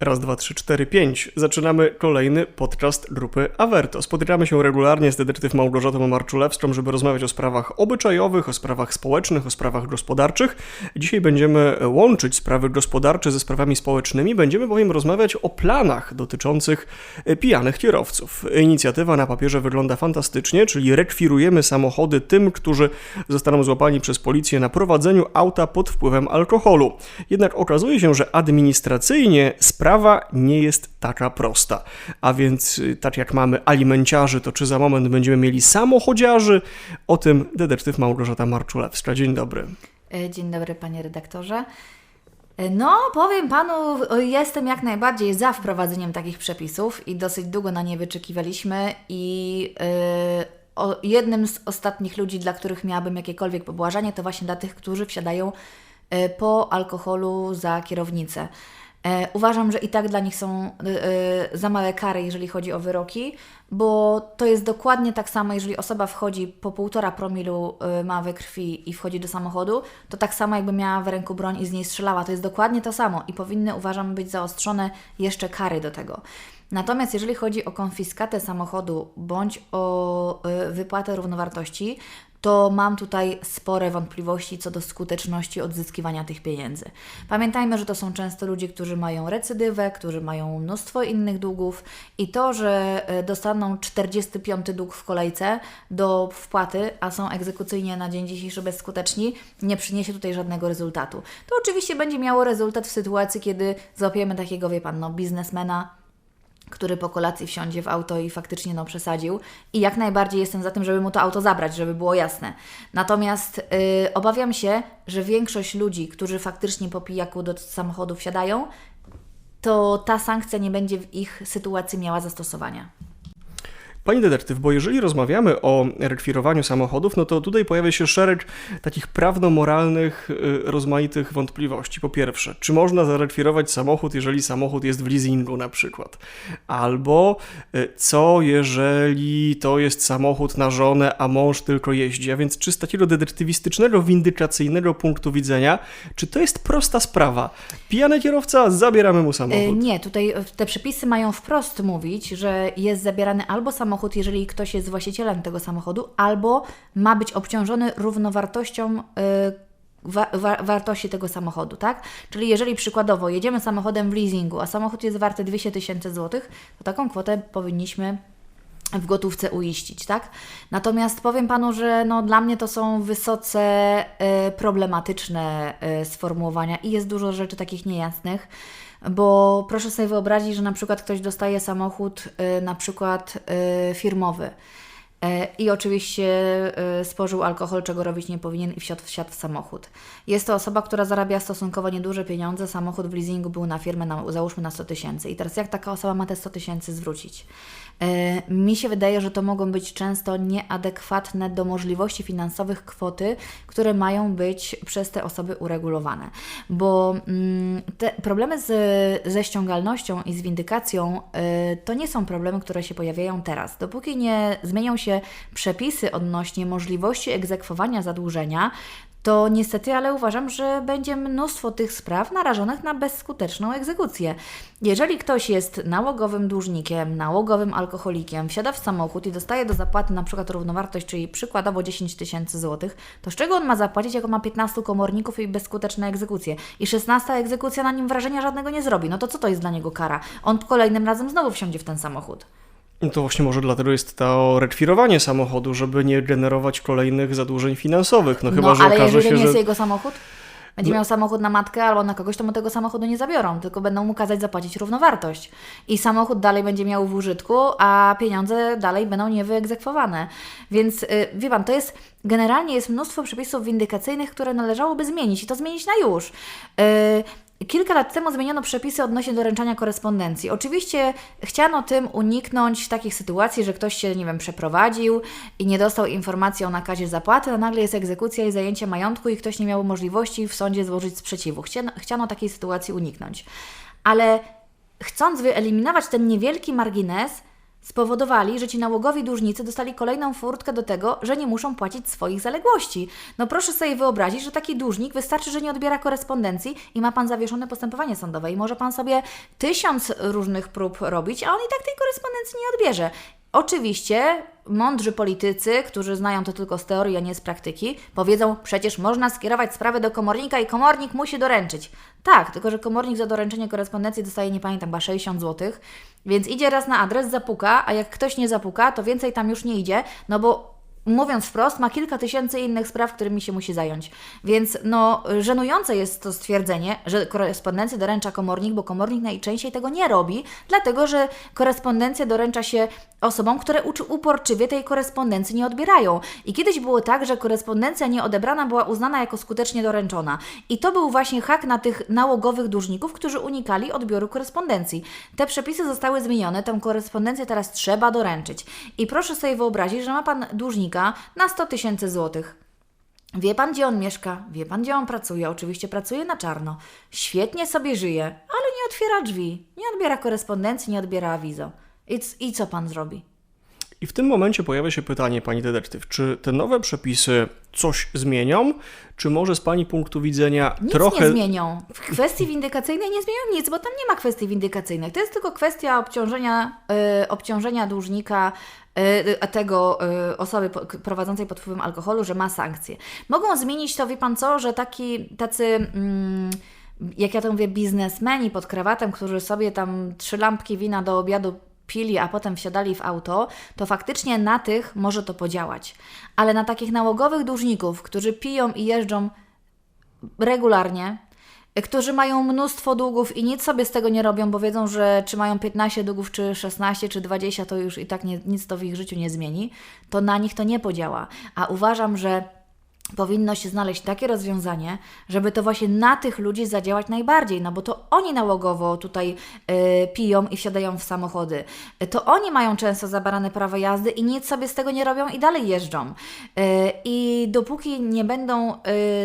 Raz, dwa, trzy, cztery, pięć. Zaczynamy kolejny podcast grupy Averto. Spotykamy się regularnie z detektyw Małgorzatą Marczulewską, żeby rozmawiać o sprawach obyczajowych, o sprawach społecznych, o sprawach gospodarczych. Dzisiaj będziemy łączyć sprawy gospodarcze ze sprawami społecznymi. Będziemy bowiem rozmawiać o planach dotyczących pijanych kierowców. Inicjatywa na papierze wygląda fantastycznie, czyli rekwirujemy samochody tym, którzy zostaną złapani przez policję na prowadzeniu auta pod wpływem alkoholu. Jednak okazuje się, że administracyjnie sprawa nie jest taka prosta. A więc, y, tak jak mamy alimenciarzy, to czy za moment będziemy mieli samochodziarzy? O tym detektyw Małgorzata Marczulewska. Dzień dobry. E, Dzień dobry, panie redaktorze. E, No, powiem panu, jestem jak najbardziej za wprowadzeniem takich przepisów i dosyć długo na nie wyczekiwaliśmy i e, o, jednym z ostatnich ludzi, dla których miałabym jakiekolwiek pobłażanie, to właśnie dla tych, którzy wsiadają po alkoholu za kierownicę. E, Uważam, że i tak dla nich są e, e, za małe kary, jeżeli chodzi o wyroki, bo to jest dokładnie tak samo, jeżeli osoba wchodzi po półtora promilu e, ma we krwi i wchodzi do samochodu, to tak samo jakby miała w ręku broń i z niej strzelała. To jest dokładnie to samo i powinny, uważam, być zaostrzone jeszcze kary do tego. Natomiast jeżeli chodzi o konfiskatę samochodu bądź o y, wypłatę równowartości, to mam tutaj spore wątpliwości co do skuteczności odzyskiwania tych pieniędzy. Pamiętajmy, że to są często ludzie, którzy mają recydywę, którzy mają mnóstwo innych długów i to, że y, dostaną 45 dług w kolejce do wpłaty, a są egzekucyjnie na dzień dzisiejszy bezskuteczni, nie przyniesie tutaj żadnego rezultatu. To oczywiście będzie miało rezultat w sytuacji, kiedy złapiemy takiego, wie Pan, no, biznesmena, który po kolacji wsiądzie w auto i faktycznie no, przesadził. I jak najbardziej jestem za tym, żeby mu to auto zabrać, żeby było jasne. Natomiast yy, obawiam się, że większość ludzi, którzy faktycznie po pijaku do samochodu wsiadają, to ta sankcja nie będzie w ich sytuacji miała zastosowania. Pani detektyw, bo jeżeli rozmawiamy o rekwirowaniu samochodów, no to tutaj pojawia się szereg takich prawno-moralnych, y, rozmaitych wątpliwości. Po pierwsze, czy można zarekwirować samochód, jeżeli samochód jest w leasingu na przykład? Albo y, co, jeżeli to jest samochód na żonę, a mąż tylko jeździ? A więc czy z takiego detektywistycznego, windykacyjnego punktu widzenia, czy to jest prosta sprawa? Pijany kierowca, zabieramy mu Y, samochód. Nie, tutaj y, te przepisy mają wprost mówić, że jest zabierany albo samochód, jeżeli ktoś jest właścicielem tego samochodu, albo ma być obciążony równowartością y, wa wa wartości tego samochodu, tak? Czyli jeżeli przykładowo jedziemy samochodem w leasingu, a samochód jest warty 200 tysięcy złotych, to taką kwotę powinniśmy w gotówce uiścić, tak? Natomiast powiem Panu, że no, dla mnie to są wysoce e, problematyczne e, sformułowania i jest dużo rzeczy takich niejasnych, bo proszę sobie wyobrazić, że na przykład ktoś dostaje samochód e, na przykład e, firmowy i oczywiście e, spożył alkohol, czego robić nie powinien i wsiadł, wsiadł w samochód. Jest to osoba, która zarabia stosunkowo nieduże pieniądze, samochód w leasingu był na firmę, na, załóżmy na 100 tysięcy i teraz jak taka osoba ma te 100 tysięcy zwrócić? E, Mi się wydaje, że to mogą być często nieadekwatne do możliwości finansowych kwoty, które mają być przez te osoby uregulowane. Bo mm, te problemy z, ze ściągalnością i z windykacją e, to nie są problemy, które się pojawiają teraz. Dopóki nie zmienią się przepisy odnośnie możliwości egzekwowania zadłużenia, to niestety, ale uważam, że będzie mnóstwo tych spraw narażonych na bezskuteczną egzekucję. Jeżeli ktoś jest nałogowym dłużnikiem, nałogowym alkoholikiem, wsiada w samochód i dostaje do zapłaty na przykład równowartość, czyli przykładowo 10 tysięcy złotych, to z czego on ma zapłacić, jak ma 15 komorników i bezskuteczne egzekucje? I 16 egzekucja na nim wrażenia żadnego nie zrobi. No to co to jest dla niego kara? On kolejnym razem znowu wsiądzie w ten samochód. No To właśnie może dlatego jest to rekwirowanie samochodu, żeby nie generować kolejnych zadłużeń finansowych. No chyba, no, że ale okaże jeżeli się, nie że... jest jego samochód? Będzie No. miał samochód na matkę albo na kogoś, to mu tego samochodu nie zabiorą, tylko będą mu kazać zapłacić równowartość. I samochód dalej będzie miał w użytku, a pieniądze dalej będą niewyegzekwowane. Więc yy, wie Pan, to jest generalnie jest mnóstwo przepisów windykacyjnych, które należałoby zmienić i to zmienić na już. Yy, Kilka lat temu zmieniono przepisy odnośnie doręczania korespondencji. Oczywiście chciano tym uniknąć takich sytuacji, że ktoś się, nie wiem, przeprowadził i nie dostał informacji o nakazie zapłaty, a nagle jest egzekucja i zajęcie majątku i ktoś nie miał możliwości w sądzie złożyć sprzeciwu. Chciano, chciano takiej sytuacji uniknąć. Ale chcąc wyeliminować ten niewielki margines, spowodowali, że ci nałogowi dłużnicy dostali kolejną furtkę do tego, że nie muszą płacić swoich zaległości. No proszę sobie wyobrazić, że taki dłużnik wystarczy, że nie odbiera korespondencji i ma Pan zawieszone postępowanie sądowe i może Pan sobie tysiąc różnych prób robić, a on i tak tej korespondencji nie odbierze. Oczywiście mądrzy politycy, którzy znają to tylko z teorii, a nie z praktyki, powiedzą, przecież można skierować sprawę do komornika i komornik musi doręczyć. Tak, tylko że komornik za doręczenie korespondencji dostaje, nie pamiętam, chyba 60 zł, więc idzie raz na adres, zapuka, a jak ktoś nie zapuka, to więcej tam już nie idzie, no bo mówiąc wprost, ma kilka tysięcy innych spraw, którymi się musi zająć. Więc no, żenujące jest to stwierdzenie, że korespondencję doręcza komornik, bo komornik najczęściej tego nie robi, dlatego że korespondencję doręcza się osobom, które uporczywie tej korespondencji nie odbierają. I kiedyś było tak, że korespondencja nieodebrana była uznana jako skutecznie doręczona. I to był właśnie hak na tych nałogowych dłużników, którzy unikali odbioru korespondencji. Te przepisy zostały zmienione, tę korespondencję teraz trzeba doręczyć. I proszę sobie wyobrazić, że ma Pan dłużnika na 100 tysięcy złotych. Wie pan, gdzie on mieszka, wie pan, gdzie on pracuje. Oczywiście pracuje na czarno. Świetnie sobie żyje, ale nie otwiera drzwi, nie odbiera korespondencji, nie odbiera awizo. I, I co pan zrobi? I w tym momencie pojawia się pytanie, pani detektyw, czy te nowe przepisy coś zmienią, czy może z pani punktu widzenia Nic trochę. nie zmienią. W kwestii windykacyjnej nie zmienią nic, bo tam nie ma kwestii windykacyjnych. To jest tylko kwestia obciążenia, y, obciążenia dłużnika, tego y, osoby po, k- prowadzącej pod wpływem alkoholu, że ma sankcje. Mogą zmienić to, wie pan co, że taki, tacy. Mm, jak ja to mówię, biznesmeni pod krawatem, którzy sobie tam trzy lampki wina do obiadu pili, a potem wsiadali w auto, to faktycznie na tych może to podziałać. Ale na takich nałogowych dłużników, którzy piją i jeżdżą regularnie, którzy mają mnóstwo długów i nic sobie z tego nie robią, bo wiedzą, że czy mają 15 długów, czy 16, czy 20, to już i tak nie, nic to w ich życiu nie zmieni, to na nich to nie podziała. A uważam, że powinno się znaleźć takie rozwiązanie, żeby to właśnie na tych ludzi zadziałać najbardziej, no bo to oni nałogowo tutaj y, piją i wsiadają w samochody. To oni mają często zabarane prawo jazdy i nic sobie z tego nie robią i dalej jeżdżą. Y, I dopóki nie będą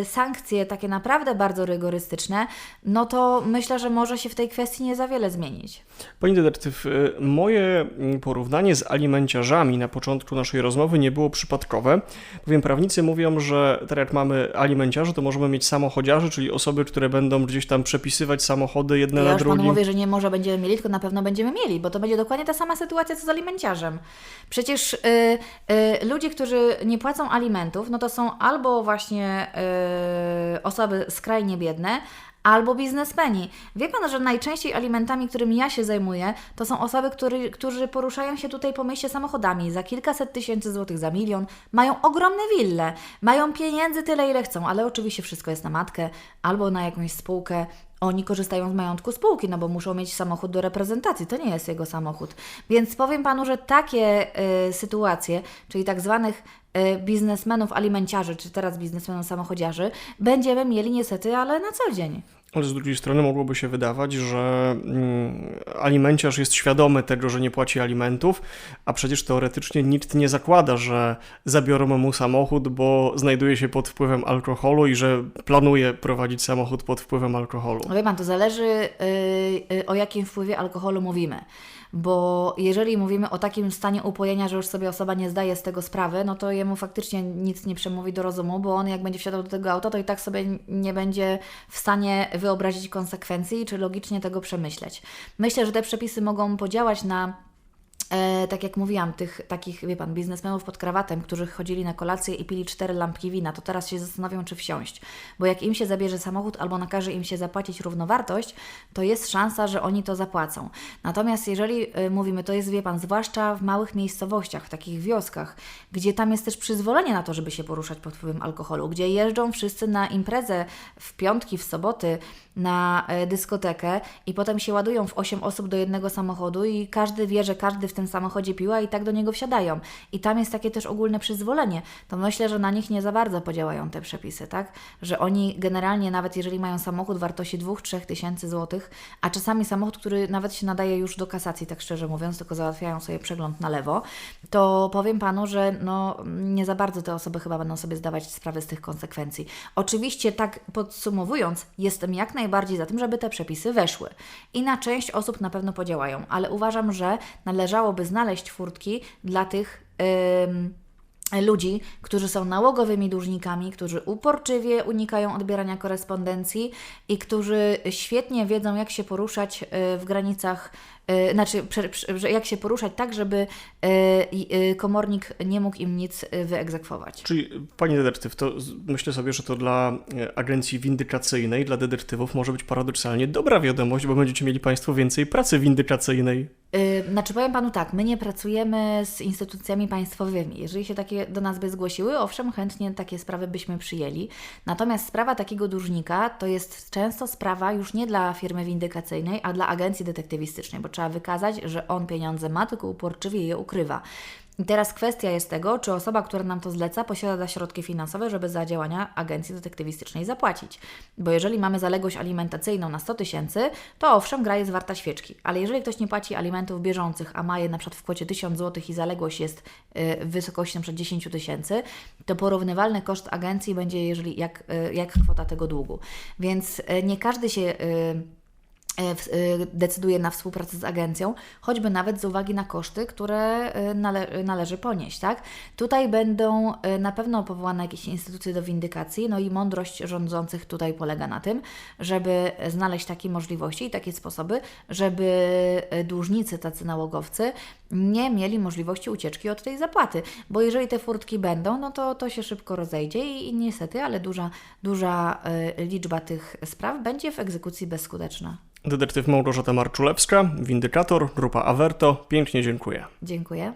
y, sankcje takie naprawdę bardzo rygorystyczne, no to myślę, że może się w tej kwestii nie za wiele zmienić. Pani detektyw, y, moje mm, porównanie z alimenciarzami na początku naszej rozmowy nie było przypadkowe, bowiem prawnicy mówią, że tak jak mamy alimenciarzy, to możemy mieć samochodziarzy, czyli osoby, które będą gdzieś tam przepisywać samochody jedne Ja na już Panu drugim. mówię, że nie może będziemy mieli, tylko na pewno będziemy mieli, bo to będzie dokładnie ta sama sytuacja co z alimenciarzem. Przecież y, y, ludzie, którzy nie płacą alimentów, no to są albo właśnie y, osoby skrajnie biedne, albo biznesmeni. Wie Pan, że najczęściej alimentami, którymi ja się zajmuję, to są osoby, który, którzy poruszają się tutaj po mieście samochodami. Za kilkaset tysięcy złotych, za milion, mają ogromne wille, mają pieniędzy tyle, ile chcą, ale oczywiście wszystko jest na matkę albo na jakąś spółkę, oni korzystają z majątku spółki, no bo muszą mieć samochód do reprezentacji, to nie jest jego samochód. Więc powiem Panu, że takie y, sytuacje, czyli tak zwanych y, biznesmenów alimenciarzy, czy teraz biznesmenów samochodziarzy, będziemy mieli niestety, ale na co dzień. Ale z drugiej strony mogłoby się wydawać, że mm, alimenciarz jest świadomy tego, że nie płaci alimentów, a przecież teoretycznie nikt nie zakłada, że zabiorą mu samochód, bo znajduje się pod wpływem alkoholu i że planuje prowadzić samochód pod wpływem alkoholu. No wie Pan, to zależy y, y, o jakim wpływie alkoholu mówimy. Bo jeżeli mówimy o takim stanie upojenia, że już sobie osoba nie zdaje z tego sprawy, no to jemu faktycznie nic nie przemówi do rozumu, bo on jak będzie wsiadał do tego auta, to i tak sobie nie będzie w stanie wyobrazić konsekwencji, czy logicznie tego przemyśleć. Myślę, że te przepisy mogą podziałać na E, tak jak mówiłam, tych takich, wie pan, biznesmenów pod krawatem, którzy chodzili na kolację i pili cztery lampki wina, to teraz się zastanawiam, czy wsiąść. Bo jak im się zabierze samochód albo nakaże im się zapłacić równowartość, to jest szansa, że oni to zapłacą. Natomiast jeżeli y, mówimy, to jest, wie pan, zwłaszcza w małych miejscowościach, w takich wioskach, gdzie tam jest też przyzwolenie na to, żeby się poruszać pod wpływem alkoholu, gdzie jeżdżą wszyscy na imprezę w piątki, w soboty, na e, dyskotekę i potem się ładują w 8 osób do jednego samochodu i każdy wie, że każdy w tym samochodzie piła i tak do niego wsiadają. I tam jest takie też ogólne przyzwolenie. To myślę, że na nich nie za bardzo podziałają te przepisy, tak? Że oni generalnie, nawet jeżeli mają samochód wartości 2-3 tysięcy złotych, a czasami samochód, który nawet się nadaje już do kasacji, tak szczerze mówiąc, tylko załatwiają sobie przegląd na lewo, to powiem Panu, że no, nie za bardzo te osoby chyba będą sobie zdawać sprawę z tych konsekwencji. Oczywiście, tak podsumowując, jestem jak najbardziej za tym, żeby te przepisy weszły. I na część osób na pewno podziałają, ale uważam, że należało należałoby znaleźć furtki dla tych. ludzi, którzy są nałogowymi dłużnikami, którzy uporczywie unikają odbierania korespondencji i którzy świetnie wiedzą, jak się poruszać y, w granicach, znaczy, prze, że jak się poruszać tak, żeby y, y, komornik nie mógł im nic wyegzekwować. Czyli, pani detektyw, to myślę sobie, że to dla e, agencji windykacyjnej, dla detektywów może być paradoksalnie dobra wiadomość, bo będziecie mieli Państwo więcej pracy windykacyjnej. Yy, Znaczy powiem Panu tak, my nie pracujemy z instytucjami państwowymi. Jeżeli się takie do nas by zgłosiły, owszem, chętnie takie sprawy byśmy przyjęli. Natomiast sprawa takiego dłużnika to jest często sprawa już nie dla firmy windykacyjnej, a dla agencji detektywistycznej, bo trzeba wykazać, że on pieniądze ma, tylko uporczywie je ukrywa. I teraz kwestia jest tego, czy osoba, która nam to zleca, posiada środki finansowe, żeby za działania agencji detektywistycznej zapłacić. Bo jeżeli mamy zaległość alimentacyjną na 100 tysięcy, to owszem, gra jest warta świeczki. Ale jeżeli ktoś nie płaci alimentów bieżących, a ma je na przykład w kwocie 1000 zł i zaległość jest y, w wysokości na przykład 10 tysięcy, to porównywalny koszt agencji będzie jeżeli, jak, y, jak kwota tego długu. Więc y, nie każdy się... e, y, decyduje na współpracę z agencją, choćby nawet z uwagi na koszty, które y, nale- należy ponieść. Tak? Tutaj będą na pewno powołane jakieś instytucje do windykacji, no i mądrość rządzących tutaj polega na tym, żeby znaleźć takie możliwości i takie sposoby, żeby dłużnicy, tacy nałogowcy, nie mieli możliwości ucieczki od tej zapłaty, bo jeżeli te furtki będą, no to to się szybko rozejdzie i, i niestety, ale duża, duża liczba tych spraw będzie w egzekucji bezskuteczna. Detektyw Małgorzata Marczulewska, windykator, grupa Averto. Pięknie dziękuję. Dziękuję.